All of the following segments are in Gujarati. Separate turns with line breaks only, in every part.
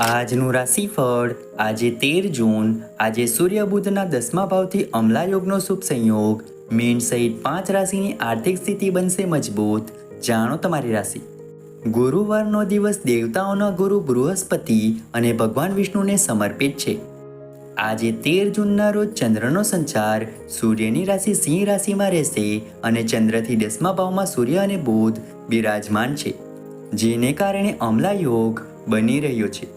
આજનું રાશિફળ, આજે તેર જૂન, આજે સૂર્ય બુધના દસમા ભાવથી અમલા યોગનો શુભ સંયોગ. મીન સહિત પાંચ રાશિની આર્થિક સ્થિતિ બનશે મજબૂત. જાણો તમારી રાશિ. ગુરુવારનો દિવસ દેવતાઓના ગુરુ બૃહસ્પતિ અને ભગવાન વિષ્ણુને સમર્પિત છે. આજે તેર જૂનના રોજ ચંદ્રનો સંચાર, સૂર્યની રાશિ સિંહ રાશિમાં રહેશે અને ચંદ્રથી દસમા ભાવમાં સૂર્ય અને બુધ બિરાજમાન છે. જેને કારણે અમલા યોગ બની રહ્યો છે.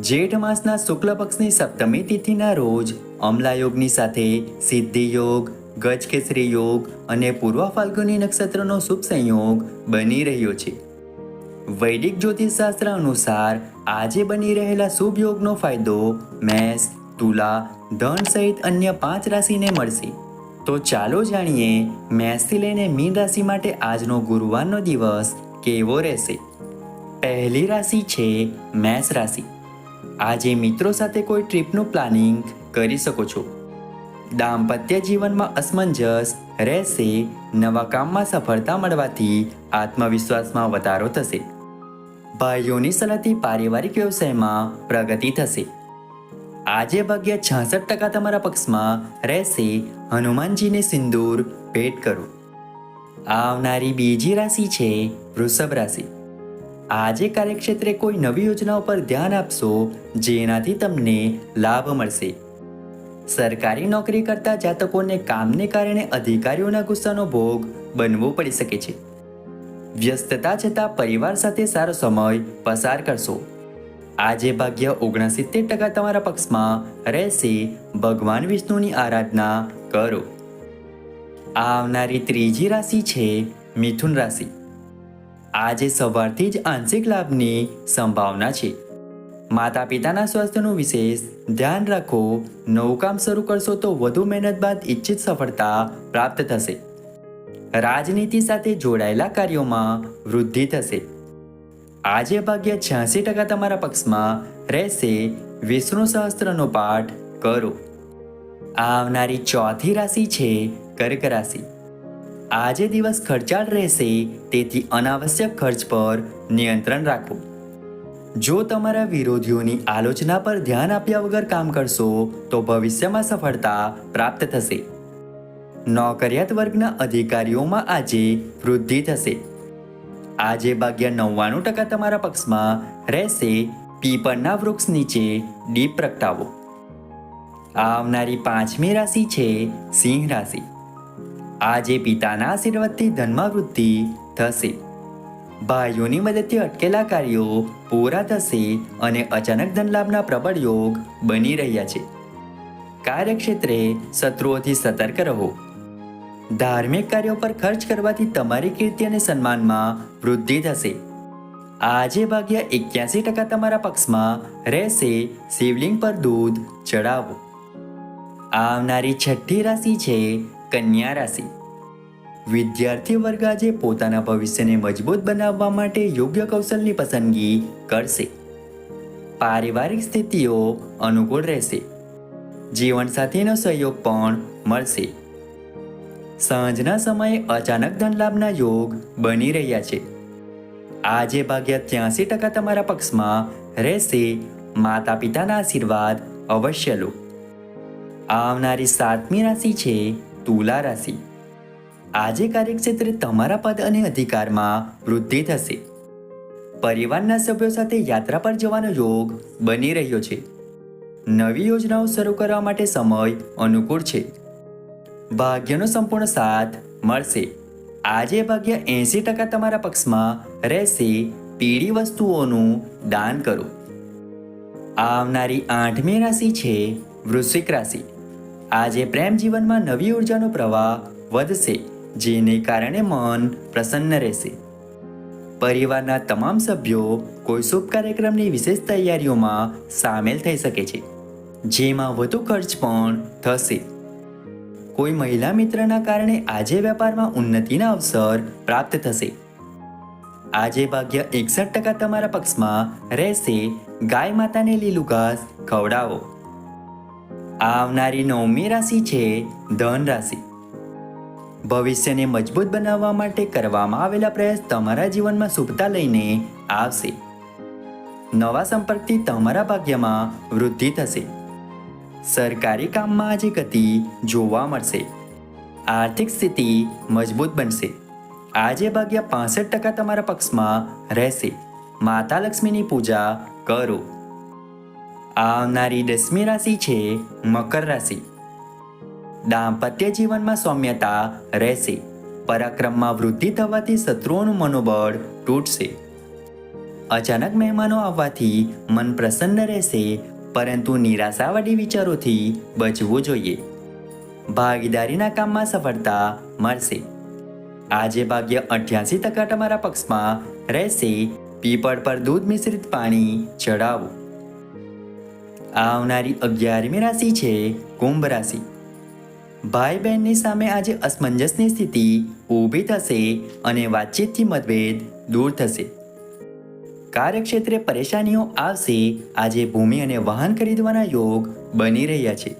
જેઠ માસના શુક્લ પક્ષની સપ્તમી તિથિના રોજ અમલા યોગની સાથે સિદ્ધિ યોગ ગજકેસરી યોગ અને પૂર્વ ફાલ્ગુની નક્ષત્રનો શુભ સંયોગ બની રહ્યો છે. વૈદિક જ્યોતિષશાસ્ત્ર અનુસાર આજે બની રહેલા શુભ યોગનો ફાયદો મેષ, તુલા, ધન સહિત અન્ય પાંચ રાશિને મળશે. તો ચાલો જાણીએ મેષથી લઈને મીન રાશિ માટે આજનો ગુરુવારનો દિવસ કેવો રહેશે? પહેલી રાશિ છે મેષ રાશિ. આજે મિત્રો સાથે કોઈ ટ્રીપનું પ્લાનિંગ કરી શકો છો. દાંપત્ય જીવનમાં અસમંજસ, રહેશે, નવા કામમાં સફળતા મળવાથી આત્મવિશ્વાસમાં વધારો થશે. ભાઈઓની સલાહથી પારિવારિક વ્યવસાયમાં પ્રગતિ થશે. આજે ભાગ્ય છાસઠ ટકા તમારા પક્ષમાં રહેશે, હનુમાનજીને સિંદૂર ભેટ કરો. આવનારી બીજી રાશિ છે વૃષભ રાશિ. આજે કાર્યક્ષેત્રે કોઈ નવી યોજનાઓ પર ધ્યાન આપશો, જેનાથી તમને લાભ મળશે. સરકારી નોકરી કરતા જાતકોને કામને કારણે અધિકારીઓના ગુસ્સાનો ભોગ બનવો પડી શકે છે. વ્યસ્તતા છતાં પરિવાર સાથે સારો સમય પસાર કરશો. આજે ભાગ્ય ઓગણસિત્તેર ટકા તમારા પક્ષમાં રહેશે. ભગવાન વિષ્ણુની આરાધના કરો. આવનારી ત્રીજી રાશિ છે મિથુન રાશિ. આજે સવારથી જ આંશિક લાભની સંભાવના છે. માતા પિતાના સ્વાસ્થ્યનું વિશેષ ધ્યાન રાખો. નવું કામ શરૂ કરશો તો વધુ મહેનત બાદ ઈચ્છિત સફળતા પ્રાપ્ત થશે. રાજનીતિ સાથે જોડાયેલા કાર્યોમાં વૃદ્ધિ થશે. આજે ભાગ્ય છ્યાસી ટકા તમારા પક્ષમાં રહેશે. વિષ્ણુ સહસ્ત્રનો પાઠ કરો. આવનારી ચોથી રાશિ છે કર્ક રાશિ. આજે દિવસ ખર્ચાળ રહેશે, તેથી અનાવશ્યક ખર્ચ પર નિયંત્રણ રાખો. જો તમારા વિરોધીઓની આલોચના પર ધ્યાન આપ્યા વગર કામ કરશો, તો ભવિષ્યમાં સફળતા પ્રાપ્ત થશે. નોકરિયાત વર્ગના અધિકારીઓમાં આજે વૃદ્ધિ થશે. આજે ભાગ્ય નવ્વાણું ટકા તમારા પક્ષમાં રહેશે. પીપળના વૃક્ષ નીચે દીપ પ્રગટાવો. આવનારી પાંચમી રાશિ છે સિંહ રાશિ. આજે પિતાના આશીર્વાદથી ધનમાં વૃદ્ધિ થશે. ભાઈઓની મદદથી અટકેલા કાર્યો પૂરા થશે અને અચાનક ધનલાભના પ્રબળ યોગ બની રહ્યા છે. કાર્યક્ષેત્રે શત્રુઓથી સતર્ક રહો. ધાર્મિક કાર્યો પર ખર્ચ કરવાથી તમારી કીર્તિ અને સન્માનમાં વૃદ્ધિ થશે. આજે ભાગ્ય એક્યાસી ટકા તમારા પક્ષમાં રહેશે. શિવલિંગ પર દૂધ ચડાવો. આવનારી છઠ્ઠી રાશિ છે કન્યા રાશિ. વિદ્યાર્થી વર્ગ આજે પોતાના ભવિષ્યને મજબૂત બનાવવા માટે યોગ્ય કૌશલની પસંદગી કરશે. પારિવારિક સ્થિતિઓ અનુકૂળ રહેશે. જીવનસાથીનો સહયોગ પણ મળશે. સાંજના સમયે અચાનક ધનલાભના યોગ બની રહ્યા છે. આજે ભાગ્યા ત્યાસી ટકા તમારા પક્ષમાં રહેશે. માતા પિતાના આશીર્વાદ અવશ્ય લો. આવનારી સાતમી રાશિ છે તુલા રાશિ. આજે કાર્યક્ષેત્રે તમારા પદ અને અધિકારમાં વૃદ્ધિ થશે. પરિવારના સભ્યો સાથે યાત્રા પર જવાનો યોગ બની રહ્યો છે. નવી યોજનાઓ શરૂ કરવા માટે સમય અનુકૂળ છે. ભાગ્યનો સંપૂર્ણ સાથ મળશે. આજે ભાગ્ય એંસી ટકા તમારા પક્ષમાં રહેશે. પીળી વસ્તુઓનું દાન કરો. આવનારી આઠમી રાશિ છે વૃશ્ચિક રાશિ. આજે પ્રેમ જીવનમાં નવી ઉર્જાનો પ્રવાહ વધશે, જેને કારણે મન પ્રસન્ન રહેશે. પરિવારના તમામ સભ્યો કોઈ શુભ કાર્યક્રમની વિશેષ તૈયારીઓમાં સામેલ થઈ શકે છે, જેમાં વધુ ખર્ચ પણ થશે. કોઈ મહિલા મિત્રના કારણે આજે વેપારમાં ઉન્નતિના અવસર પ્રાપ્ત થશે. આજે ભાગ્ય એકસઠ ટકા તમારા પક્ષમાં રહેશે. ગાય માતાને લીલું ઘાસ ખવડાવો. આવનારી નવમી રાશિ છે ધન રાશિ. ભવિષ્યને મજબૂત બનાવવા માટે કરવામાં આવેલા પ્રયાસ તમારા જીવનમાં શુભતા લઈને આવશે. નવા સંપર્કથી તમારા ભાગ્યમાં વૃદ્ધિ થશે. સરકારી કામમાં આજે ગતિ જોવા મળશે. આર્થિક સ્થિતિ મજબૂત બનશે. આજે ભાગ્ય પાસઠ ટકા તમારા પક્ષમાં રહેશે. માતા લક્ષ્મીની પૂજા કરો. આવનારી દસમી રાશિ છે મકર રાશિ. દાંપત્ય જીવનમાં સૌમ્યતા રહેશે. પરાક્રમમાં વૃદ્ધિ થવાથી શત્રુઓનું મનોબળ તૂટશે. અચાનક મહેમાનો આવવાથી મન પ્રસન્ન રહેશે, પરંતુ નિરાશાવાદી વિચારોથી બચવું જોઈએ. ભાગીદારીના કામમાં સફળતા મળશે. આજે ભાગ્ય અઠ્યાસી ટકા તમારા પક્ષમાં રહેશે. પીપળ પર દૂધ મિશ્રિત પાણી ચડાવો. આવનારી અગિયારમી રાશિ છે, કુંભ રાશિ. ભાઈ બહેનની સામે આજે અસમંજસની સ્થિતિ ઊભી થશે અને વાતચીતથી મતભેદ દૂર થશે. કાર્યક્ષેત્રે પરેશાનીઓ આવશે, આજે ભૂમિ અને વાહન ખરીદવાના યોગ બની રહ્યા છે.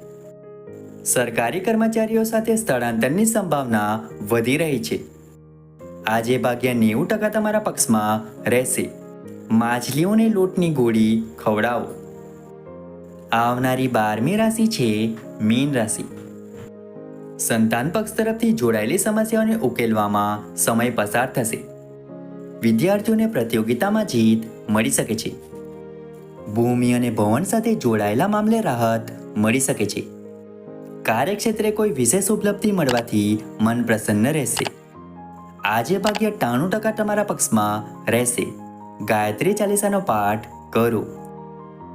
સરકારી કર્મચારીઓ સાથે સ્થળાંતરની સંભાવના વધી રહી છે. આજે ભાગ્યા નેવું ટકા તમારા પક્ષમાં રહેશે. માછલીઓને લોટની ગોળી ખવડાવો. આવનારી બારમી રાશિ છે મીન રાશિ. સંતાન પક્ષ તરફથી જોડાયેલી સમસ્યાઓને ઉકેલવામાં સમય પસાર થશે. વિદ્યાર્થીઓને પ્રતિયોગિતામાં જીત મળી શકે છે. ભૂમિ અને ભવન સાથે જોડાયેલા મામલે રાહત મળી શકે છે. કાર્યક્ષેત્રે કોઈ વિશેષ ઉપલબ્ધિ મળવાથી મન પ્રસન્ન રહેશે. આજે ભાગ્ય ત્રાણું ટકા તમારા પક્ષમાં રહેશે. ગાયત્રી ચાલીસાનો પાઠ કરો.